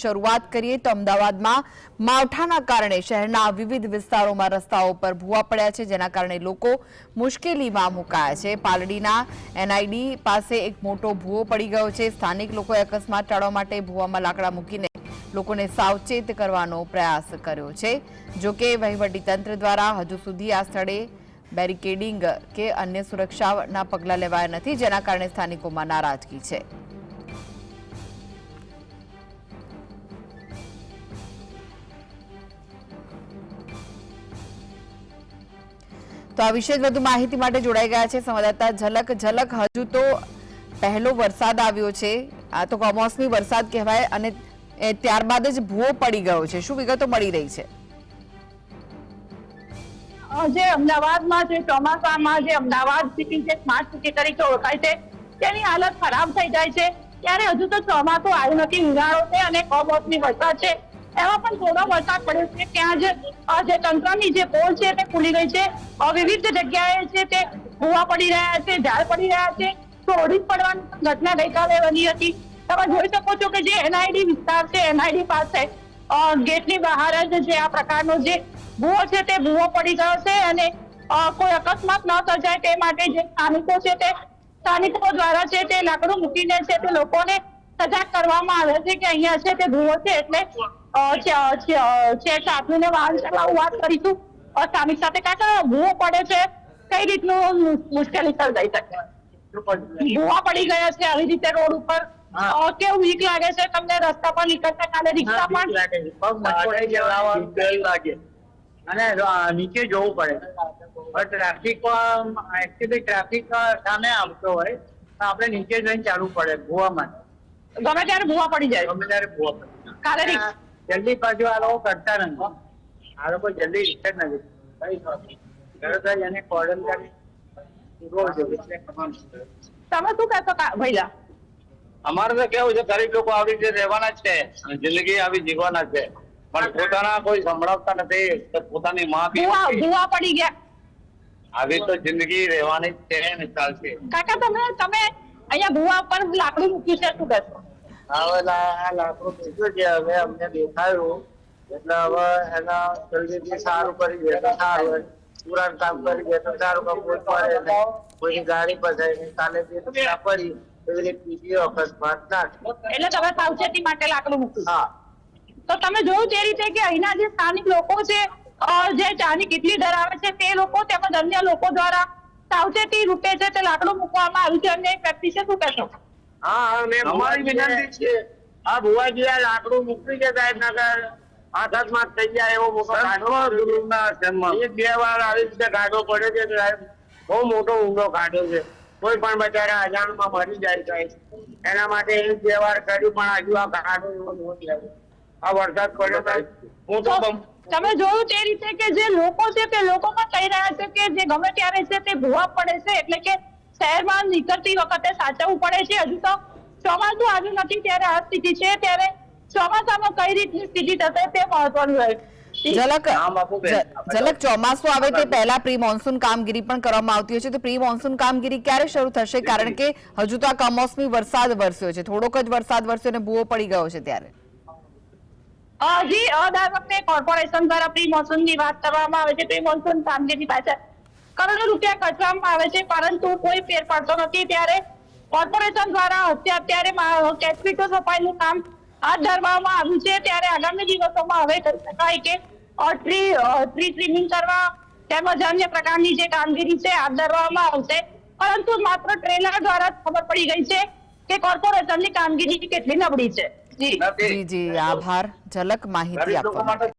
શરૂઆત કરીએ તો અમદાવાદમાં માવઠાના કારણે શહેરના વિવિધ વિસ્તારોમાં રસ્તાઓ પર ભૂવા પડ્યા છે, જેના કારણે લોકો મુશ્કેલીમાં મુકાયા છે. પાલડીના એનઆઈડી પાસે એક મોટો ભૂવો પડી ગયો છે. સ્થાનિક લોકોએ અકસ્માત ટાળવા માટે ભૂવામાં લાકડા મૂકીને લોકોને સાવચેત કરવાનો પ્રયાસ કર્યો છે. જો કે વહીવટીતંત્ર દ્વારા હજુ સુધી આ સ્થળે બેરિકેડિંગ કે અન્ય સુરક્ષાના પગલાં લેવાયા નથી, જેના કારણે સ્થાનિકોમાં નારાજગી છે. તો આ વિશે વધુ માહિતી માટે જોડાઈ ગયા છે સંવાદદાતા ઝલક ઝલક. હજુ તો પહેલો વરસાદ આવ્યો છે. આ તો કમોસમી વરસાદ કહેવાય અને ત્યારબાદ જ ભૂવો પડી ગયો છે. શું વિગતો મળી રહી છે? જે અમદાવાદમાં જે ચોમાસામાં જે અમદાવાદ સિટી જે સ્માર્ટ સિટી તરીકે ઓળખાય છે, તેની હાલત ખરાબ થઈ જાય છે. ત્યારે હજુ તો ચોમાસું આવ્યું નથી. ઉનાળો છે અને કમોસમી વરસાદ છે. એમાં પણ થોડો વરસાદ પડ્યો છે ત્યાં જ જે તંત્રની જે પોલ છે તે ખુલી ગઈ છે. વિવિધ જગ્યાએ છે તે ભૂવા પડી રહ્યા છે, ઝાડ પડી રહ્યા છે. તો ઓડી પડવાની ઘટના ગઈકાલે બની હતી. તમે જોઈ શકો છો કે જે એનઆઈડી વિસ્તાર છે, એનઆઈડી પાસે ગેટની બહાર જ જે આ પ્રકારનો જે ભૂવો છે તે ભૂવો પડી ગયો છે અને કોઈ અકસ્માત ન સર્જાય તે માટે જે સ્થાનિકો છે તે, સ્થાનિકો દ્વારા છે તે લાકડું મૂકીને છે તે લોકોને સજાગ કરવામાં આવે છે કે અહીંયા છે તે ભૂવો છે એટલે વાહન વાત કરીશું. સાથે કાકા ભૂવો પડે છે? કઈ રીતનું મુશ્કેલી સર્જાઈ શકે? ભૂવા પડી ગયા છે આવી રીતે રોડ ઉપર. કેવું બીક લાગે છે તમને? રસ્તા પર નીકળતા કાલે રિક્ષા પણ અને નીચે જોવું પડે. ટ્રાફિક એકચ્યુઅલી ટ્રાફિક સામે આવતો હોય તો આપણે નીચે જઈને ચાલવું પડે ગોવામાં ગમે ત્યારે ભૂવા પડી જાય. ગમે ત્યારે ભૂવા પડે કાલે રિક્ષા જલ્દી પાછું આ લોકો કરતા નથી. આ લોકો જલ્દી નથી. તરત એને કોર્ડન કરી રોજ એટલે તમામ તમે શું કહેશો અમારે તો કેવું છે ગરીબ લોકો આવી રીતે રહેવાના જ છે જિંદગી આવી જીવવાના છે. પણ પોતાના કોઈ સંભળાવતા નથી પોતાની મા ભૂવા પડી ગયા. આવી તો જિંદગી રહેવાની છે ને ચાલશે. કાકા તમે તમે અહીંયા ભૂવા પર લાકડું મૂક્યું છે શું કહેશો? હવે લા- આ લાકડું મૂક્યું છે હવે અમને દેખાયું? એટલે હવે એના જલ્દીથી સારું કરી દે તો સારું પુરાણ કામ કરી દે તો સારું કામ કોઈ પડે નહીં. કોઈની ગાડી ફસાય નહીં કાલે જે પડી એવી બીજી અકસ્માત ના એટલે તમે સાવચેતી માટે લાકડું મૂક્યું? હા. તો તમે જોયું તે રીતે કે અહીંના જે સ્થાનિક લોકો છે જે ચાની કેટલી ધરાવે છે તે લોકો તેમજ અન્ય લોકો દ્વારા સાવચેતી રૂપે છે તે લાકડું મૂકવામાં આવ્યું છે? અન્ય એક વ્યક્તિ છે શું કહેશો? હા અમે અમારી વિનંતી છે. આ ભુવાજી આ લાકડું મૂકી છે સાહેબ અકસ્માત થઈ જાય એવો મોટો સર્વ એક બે વાર આવી રીતે ગાડો પડ્યો છે સાહેબ બહુ મોટો ઊંડો ગાઢો છે. કોઈ પણ બચારા અજાણમાં મરી જાય સાહેબ. એના માટે એક બે વાર કર્યું પણ હજુ આ ગાડો એવો નથી આવ્યો. આ વરસાદ પડ્યો સાહેબ હું તો તો તમે જોયું તે રીતે કે જે લોકો છે તે લોકો પણ કહી રહ્યા છે કે જે ગમે ત્યારે છે તે ભૂવા પડે છે એટલે કે શહેરમાં નીકળતી વખતે સાચવવું પડે છે? હજુ તો ચોમાસું આવ્યું નથી ત્યારે આ સ્થિતિ છે. ત્યારે ચોમાસામાં કઈ રીતની સ્થિતિ થશે તે મહત્વનું રહે ઝલક નામ આપો બેન. જ- ઝલક ચોમાસું આવે તે પહેલા પ્રી મોન્સૂન કામગીરી પણ કરવામાં આવતી હોય છે. તો પ્રી મોન્સૂન કામગીરી ક્યારે શરૂ થશે? કારણ કે હજુ તો આ કમોસમી વરસાદ વરસ્યો છે. થોડોક જ વરસાદ વરસ્યો અને ભૂવો પડી ગયો છે ત્યારે. હજી અ, દર વખતે કોર્પોરેશન દ્વારા પ્રી મોન્સૂનની વાત કરવામાં આવે છે. પ્રી મોન્સૂન કામગીરી પાછળ કરોડો રૂપિયા ખર્ચવામાં આવે છે પરંતુ કોઈ ફેર પડતો નથી. ત્યારે કોર્પોરેશન દ્વારા અત્યારે અત્યારે મા- સફાઈનું કામ હાથ ધરવામાં આવ્યું છે. ત્યારે આગામી દિવસોમાં હવે કહી શકાય કે ટ્રી ટ્રી ટ્રીમિંગ કરવા તેમજ અન્ય પ્રકારની જે કામગીરી છે હાથ ધરવામાં આવશે. પરંતુ માત્ર ટ્રેલર દ્વારા જ ખબર પડી ગઈ છે કે કોર્પોરેશનની કામગીરી કેટલી નબળી છે. જી. જી આભાર. ઝલક માહિતી આપવા